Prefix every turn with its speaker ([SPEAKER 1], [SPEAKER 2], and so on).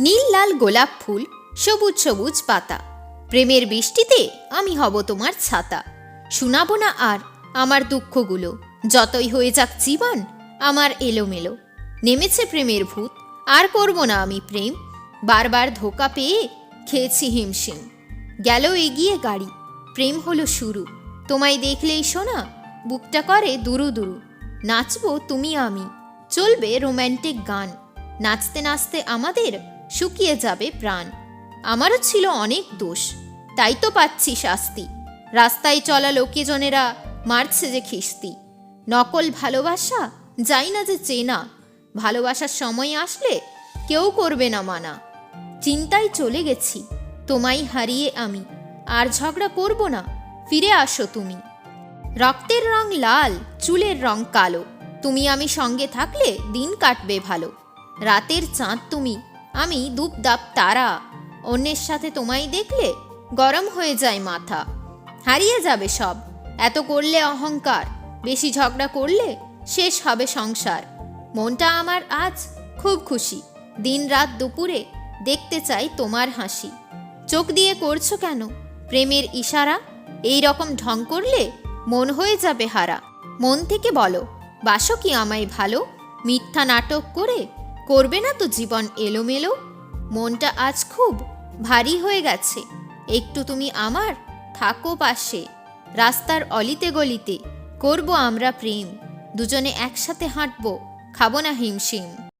[SPEAKER 1] নীল লাল গোলাপ ফুল, সবুজ সবুজ পাতা। প্রেমের বৃষ্টিতে আমি হব তোমার ছাতা। শোনাবো না আর আমার দুঃখগুলো। যতই হয়ে যাক জীবন, আমার এলোমেলো। নেমেছে প্রেমের ভূত, আর করব না আমি প্রেম। বারবার ধোকা পেয়ে খেয়েছি হিমশিম। গেল এগিয়ে গাড়ি। প্রেম হলো শুরু। তোমায় দেখলেই শোনা, বুকটা করে দুরু দুরু। নাচবো তুমি আমি। চলবে রোম্যান্টিক গান। নাচতে নাচতে আমাদের শুকিয়ে যাবে প্রাণ। আমারও ছিল অনেক দোষ, তাই তো পাচ্ছি শাস্তি। রাস্তায় চলা লোকেজনেরা মারছে যে খিস্তি। নকল ভালোবাসা যাই না যে চেনা, ভালোবাসার সময় আসলে কেউ করবে না মানা। চিন্তায় চলে গেছি, তোমায় হারিয়ে আমি, আর ঝগড়া করব না, ফিরে আসো তুমি। রক্তের রং লাল, চুলের রং কালো, তুমি আমি সঙ্গে থাকলে দিন কাটবে ভালো। রাতের চাঁদ তুমি আমি দুপদাপ তারা। অন্যের সাথে তোমায় দেখলে গরম হয়ে যায় মাথা। হারিয়ে যাবে সব। এত করলে অহংকার। বেশি ঝগড়া করলে শেষ হবে সংসার। মনটা আমার আজ খুব খুশি। দিন রাত দুপুরে দেখতে চাই তোমার হাসি। চোখ দিয়ে করছ কেন? প্রেমের ইশারা? এই রকম ঢং করলে মন হয়ে যাবে হারা। মন থেকে বলো, বাসো কি আমায় ভালো? মিথ্যা নাটক করে করবে না তো জীবন এলোমেলো? মনটা আজ খুব ভারী হয়ে গেছে। একটু তুমি আমার, থাকো পাশে। রাস্তার অলিতে গলিতে, করব আমরা প্রেম। দুজনে একসাথে হাঁটবো, খাব না হিমশিম।